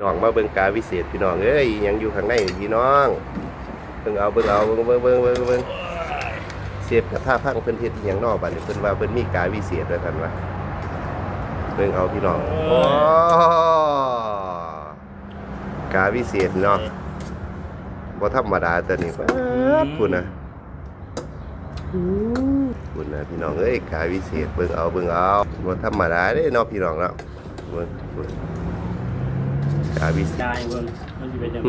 น้องมาเบิ่งกาวิเศษพี่น้องเอ้ยยังอยู่ข้างในพี่น้องเบิ่งเอาเบิ่งเอาเบิ่งเบิ่งเบิ่งเบิ่งเบิ่งเสียบกระทะพังเพิ่นเฮ็ดอีหยังนอกบัดนี้เพิ่นว่าเพิ่นมีกาวิเศษด้วยกันว่าเบิ่งเอาพี่น้องโอ้กาวิเศษเนาะบ่ธรรมดาตัวนี้ป๊าดคุณน่ะคุณน่ะพี่น้องเอ้ยกาวิเศษเบิ่งเอาเบิ่งเอาบ่ธรรมดาเด้เนาะพี่น้องเนาะเบิ่งเบิ่ง กาวิเศษจ่ายเบิ่งมันสิเป็นจังได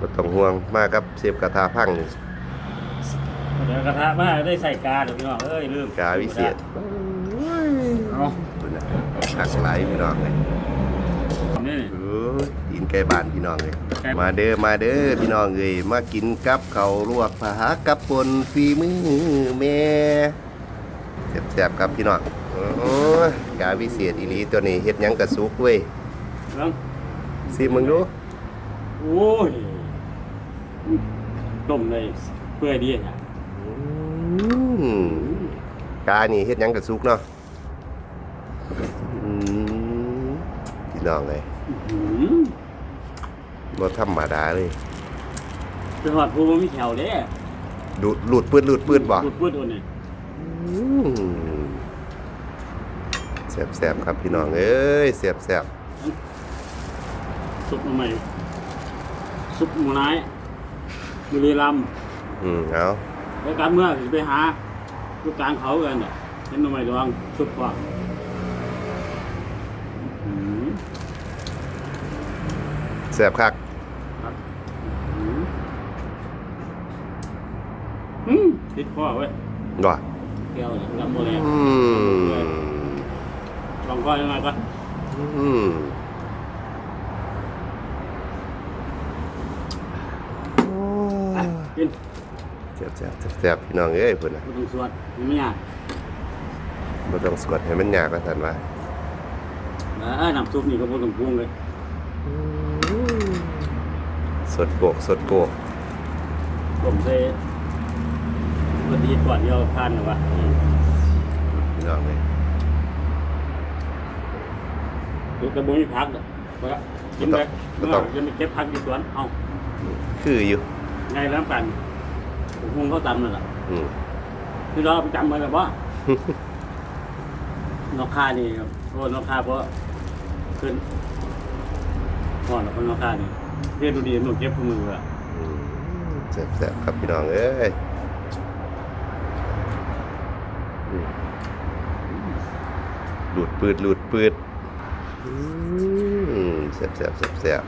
บ่ต้องห่วงมากับเซฟกระทาพังนี่เดี๋ยวกระทะมาได้ใส่กาเดี๋ยวพี่น้องเอ้ยลืมกาวิเศษเอาคุณน่ะหักไหลพี่น้องเลยนี่ โอ้ยกินไก่บ้านพี่น้องเลยไก่ มาเด้อมาเด้อพี่น้องเอ้ยมากินกับเขาวลวกผากับปนฝีมือแม่แซ่บๆครับพี่น้องโอ้ยกาวิเศษอีหลีตัวนี้เฮ็ดหยังกระสุกเว้ย เบิ่งสิมึงดูโอ้ยต้มเลยเพื่อดีอะอืมกานี่เฮ็ดหยังกระสุกเนาะอืมพี่น้องเลยอื้อหือบ่ธรรมดาเลยเป็นหอดผู้บ่มีแถวเด้ดูดหลุดปืดหลุดปืดบ่พูดพูดตัวนี้แซ่บแซ่บๆครับพี่น้องเอ้ยแซ่บแซ่บ ซุปมาใหม่ซุปหมูนายบุรีรัมย์ๆอืมเอาแล้วกลับเมื่อสิไปหาลูกกลางเขากันน่ะเห็นหน่อไม้ดองซุปกว่าอื้อหือแซ่บคักครับอืมอืมติดคอเว้ยว่ะแก้วเนี่ยลำโบแรงอืมลองคอยังไงก่อนอืม อะ กินแซ่บแซ่บแซ่บๆพี่น้องเอ้ยพุ่นน่ะไม่ต้องสวดยังไม่ยากบ่ต้องสวดให้มันยากว่าซั่นว่าเออน้ำซุปนี่ก็พอต้องปรุงเลยสดโกกสดโกกผมใส่กะทิก่อนเดียวทานหรือวะอืมพี่น้องเอ้ยดูกระบุงมีพักเด้อไปละกินไปเมื่อจะไปเก็บพักอยู่สวนเอาคืออยู่ ไงแล้วกันผมคงเขาตำนั่นแหละอืมคือเราไปจำมาแล้วว่านกคานี่ครับเพราะว่านกคาเพราะขึ้นก่อนแล้วก็นกคานี่เรียนดูดีหนูเก็บมืออะอืมแซ่บแซ่บๆครับพี่น้องเอ้ยอืมหลุดปืดหลุดปืดอืมแซ่บแซ่บแซ่บแซ่บ